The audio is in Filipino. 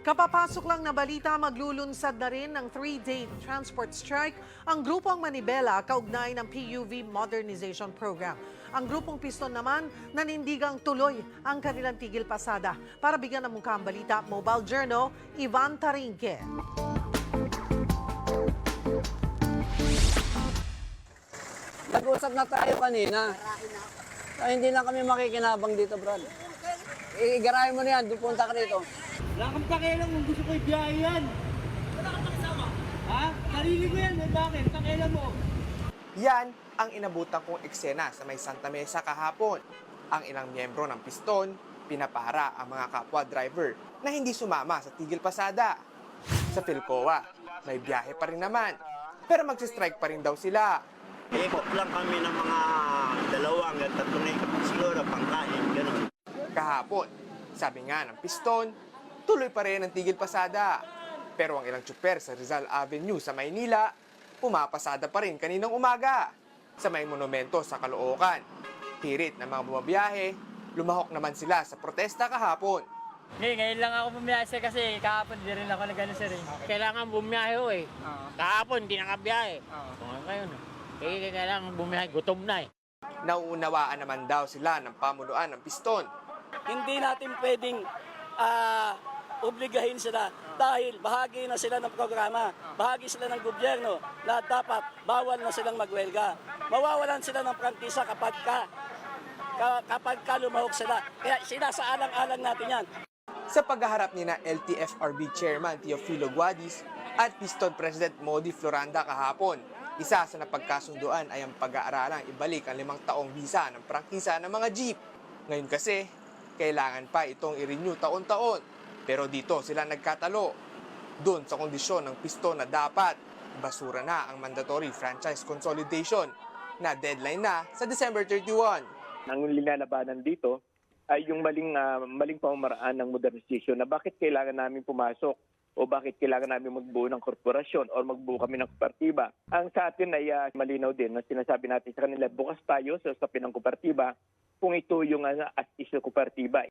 Kapapasok lang na balita, maglulunsad na rin ng three-day transport strike ang grupong Manibela kaugnay ng PUV Modernization Program. Ang grupong Piston naman nanindigang tuloy ang kanilang tigil pasada. Para bigyan ng mukha ang balita, Mobile Journal, Ivan Tarinque. Nag-usap na tayo kanina. Ay, hindi na kami makikinabang dito, Brad. Igarahin mo na yan, doon punta ka rito. Wala kang pakialam kung gusto ko ibiyahe yan. Wala kang pakisama? Ha? Sarili ko yan, eh. Bakit? Pakialam mo. Yan ang inabutan kong eksena sa may Santa Mesa kahapon. Ang ilang miyembro ng piston, pinapara ang mga kapwa driver na hindi sumama sa tigil pasada. Sa Philcoa, may biyahe pa rin naman. Pero magsistrike pa rin daw sila. Ikot lang kami ng mga dalawang at tatlong ikot siguro pangkain, gano'n. Kahapon, sabi nga ng piston, tuloy pa rin ang tigil pasada. Pero ang ilang tsuper sa Rizal Avenue sa Maynila, pumapasada pa rin kaninang umaga. Sa may monumento sa Caloocan, hirit ng mga bumabiyahe, lumahok naman sila sa protesta kahapon. Ngayon, ngayon lang ako bumiyahe sir, kasi kahapon di rin ako nag-ano sir. eh. Kailangan bumiyahe ko eh. Kahapon, di nakabiyahe. Oo. ngayon, eh, kailangan bumiyahe, gutom na eh. Nauunawaan naman daw sila ng pamunuan ng piston. hindi natin pwedeng ah, obligahin sila dahil bahagi na sila ng programa, bahagi sila ng gobyerno na dapat bawal na silang magwelga. Mawawalan sila ng prangkisa kapag ka, ka- kapag ka lumahok sila. Kaya sinasaalang-alang natin yan. Sa paghaharap ni na LTFRB Chairman Teofilo Guadis at Piston President Modi Floranda kahapon, isa sa napagkasunduan ay ang pag-aaralang ibalik ang limang taong visa ng prangkisa ng mga jeep. Ngayon kasi, kailangan pa itong i-renew taon-taon. Pero dito sila nagkatalo. Doon sa kondisyon ng piston na dapat basura na ang mandatory franchise consolidation na deadline na sa December 31. ang linalabanan dito ay yung maling ah, maling pamamaraan ng modernization na bakit kailangan namin pumasok o bakit kailangan namin magbuo ng korporasyon o magbuo kami ng kopertiba. Ang sa atin ay ah, malinaw din na sinasabi natin sa kanila, bukas tayo sa usapin ng kopertiba kung ito yung uh, as is na.